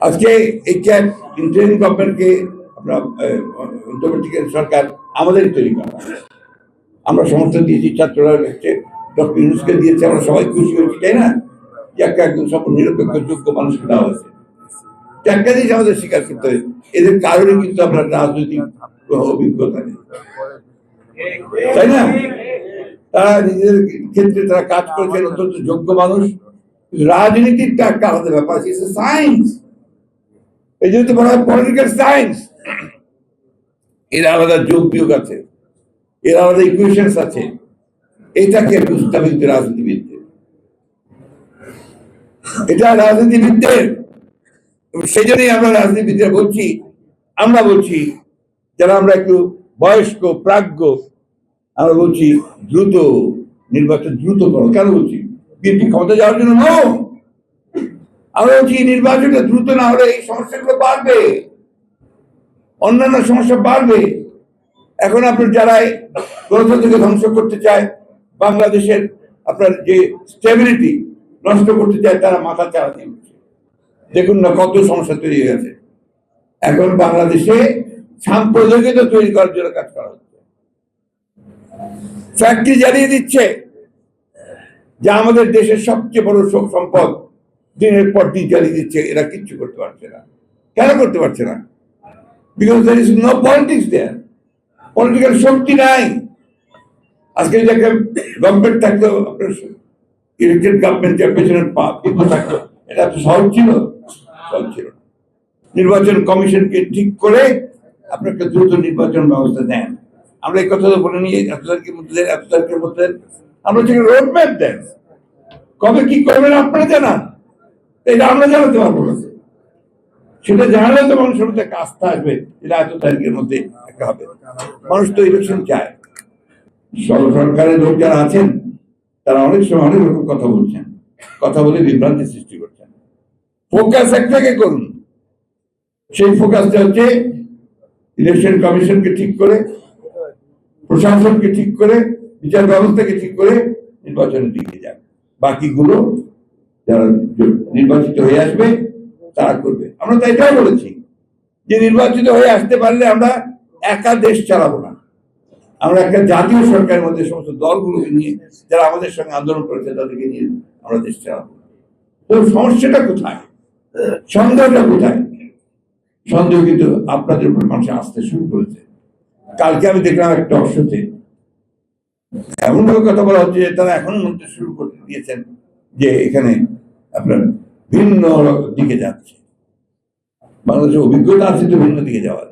আজকে এই cab interim গভর্নমেন্টকে আপনার অন্তর্বর্তীকালীন সরকার আমাদেরই তৈরি করা আমরা সমর্থন দিয়েছি, ছাত্ররা হচ্ছে ডক্টর ইউনুসকে দিয়েছে, আমরা সবাই খুশি হয়েছি, তাই না? যে একটা একদম সব নিরপেক্ষ, যোগ্য মানুষকে দেওয়া হয়েছে। একটা জিনিস আমাদের স্বীকার করতে হবে এদের কারণে কিন্তু আপনার রাজনৈতিক অভিজ্ঞতা নেই। তাই না? তারা নিজেদের ক্ষেত্রে তারা কাজ করেছেন, অত্যন্ত যোগ্য মানুষ। কিন্তু রাজনীতিটা একটা আলাদা ব্যাপার সায়েন্স এই জন্য তো বলা হয় পলিটিক্যাল সায়েন্স এর আলাদা যোগ বিয়োগ আছে। এর আলাদা ইকুয়েশনস আছে। এটাকে বুঝতে হবে কিন্তু রাজনীতিবিদদের। এটা রাজনীতিবিদদের। সেই জন্যই আমরা রাজনীতিবিদরা বলছি, আমরা বলছি, যারা আমরা একটু বয়স্ক, প্রাজ্ঞ, আমরা বলছি দ্রুত, নির্বাচন দ্রুত করো কেন বলছি? বিএনপি ক্ষমতা যাওয়ার জন্য নো আমরা বলছি নির্বাচনটা দ্রুত না হলে এই সমস্যাগুলো বাড়বে? অন্যান্য সমস্যা বাড়বে। এখন আপনার যারা গণতন্ত্রকে ধ্বংস করতে চায়, বাংলাদেশের আপনার যে স্টেবিলিটি নষ্ট করতে চায়, তারা মাথা চাড়া দিয়ে। দেখুন না কত সমস্যা তৈরি হয়ে গেছে এখন বাংলাদেশে সাম্প্রদায়িকতা তৈরি করার জন্য কাজ করা হচ্ছে। ফ্যাক্টরি জ্বালিয়ে দিচ্ছে। যা আমাদের দেশের সবচেয়ে বড় শোক সম্পদ। দিনের পর দিন জ্বালিয়ে দিচ্ছে, এরা কিচ্ছু করতে পারছে না। কেন করতে পারছে না? Because there is no politics their political শক্তি নাই। আজকে যদি একটা গভর্নমেন্ট থাকতো ইলেকটেড গভর্নমেন্ট যার পেছনে থাকতো, এটা তো সহজ ছিল। সহজ ছিল নির্বাচন কমিশনকে ঠিক করে আপনাকে দ্রুত নির্বাচন ব্যবস্থা দেন। আমরা এই কথা তো বলে নিয়ে এত তারিখের মধ্যে দেন, এত তারিখের মধ্যে আমরা থেকে রোড ম্যাপ দেন। কবে কি করবেন আপনারা জানান। এটা আমরা জানাতে পারব না সেটা জানালে তো মানুষের মধ্যে একটা আস্থা আসবে, এটা এত তারিখের মধ্যে একটা হবে। মানুষ তো ইলেকশন চায়। সরকারের লোক যারা আছেন, তারা অনেক সময় অনেক রকম কথা বলছেন। কথা বলে বিভ্রান্তি সৃষ্টি করছেন। ফোকাস একটাকে করুন। সেই ফোকাসটা হচ্ছে ইলেকশন কমিশনকে ঠিক করে, প্রশাসনকে ঠিক করে, বিচার ব্যবস্থাকে ঠিক করে নির্বাচনের দিকে যান। বাকিগুলো যারা নির্বাচিত হয়ে আসবে, তারা করবে। আমরা তো এটাও বলেছি যে নির্বাচিত হয়ে আসতে পারলে আমরা একা দেশ চালাবো না। আমরা একটা জাতীয় সরকারের মধ্যে সমস্ত দলগুলোকে নিয়ে, যারা আমাদের সঙ্গে আন্দোলন করেছে, তাদেরকে নিয়ে আমরা দেশ চালাবো। তো সমস্যাটা কোথায়? সন্দেহটা কোথায়? সন্দেহ কিন্তু আপনাদের উপর মানুষ আসতে শুরু করেছে। কালকে আমি দেখলাম একটা অশ্বতে এমন ভাবে কথা বলা হচ্ছে যে তারা এখন মধ্যে শুরু করে দিয়েছেন যে এখানে আপনার ভিন্ন দিকে যাচ্ছে। বাংলাদেশের অভিজ্ঞতা আছে তো ভিন্ন দিকে যাওয়ার।